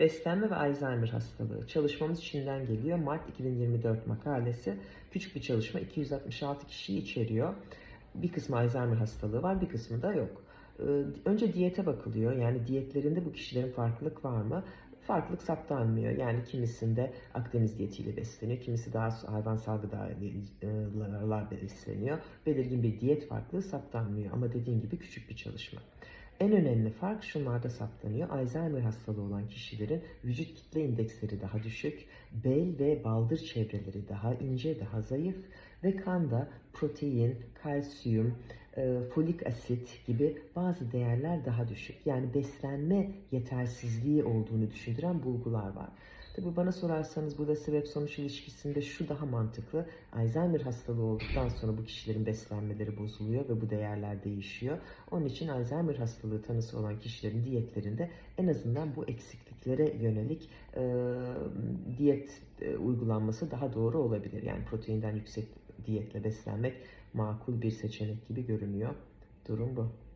Beslenme ve Alzheimer hastalığı. Çalışmamız Çin'den geliyor. Mart 2024 makalesi. Küçük bir çalışma 266 kişiyi içeriyor. Bir kısmı Alzheimer hastalığı var, bir kısmı da yok. Ee, Önce diyete bakılıyor. Yani diyetlerinde bu kişilerin farklılık var mı? Farklılık saptanmıyor. Yani kimisinde Akdeniz diyetiyle besleniyor, kimisi daha hayvansal gıdalarla besleniyor. Belirgin bir diyet farklılığı saptanmıyor ama dediğim gibi küçük bir çalışma. En önemli fark şunlarda saptanıyor. Alzheimer hastalığı olan kişilerin vücut kitle indeksleri daha düşük, bel ve baldır çevreleri daha ince, daha zayıf ve kanda protein, kalsiyum, e, folik asit gibi bazı değerler daha düşük. Yani beslenme yetersizliği olduğunu düşündüren bulgular var. Tabii bana sorarsanız burada sebep sonuç ilişkisinde şu daha mantıklı. Alzheimer hastalığı olduktan sonra bu kişilerin beslenmeleri bozuluyor ve bu değerler değişiyor. Onun için Alzheimer hastalığı tanısı olan kişilerin diyetlerinde en azından bu eksikliklere yönelik e, diyet e, uygulanması daha doğru olabilir. Yani proteinden yüksek diyetle beslenmek makul bir seçenek gibi görünüyor. Durum bu.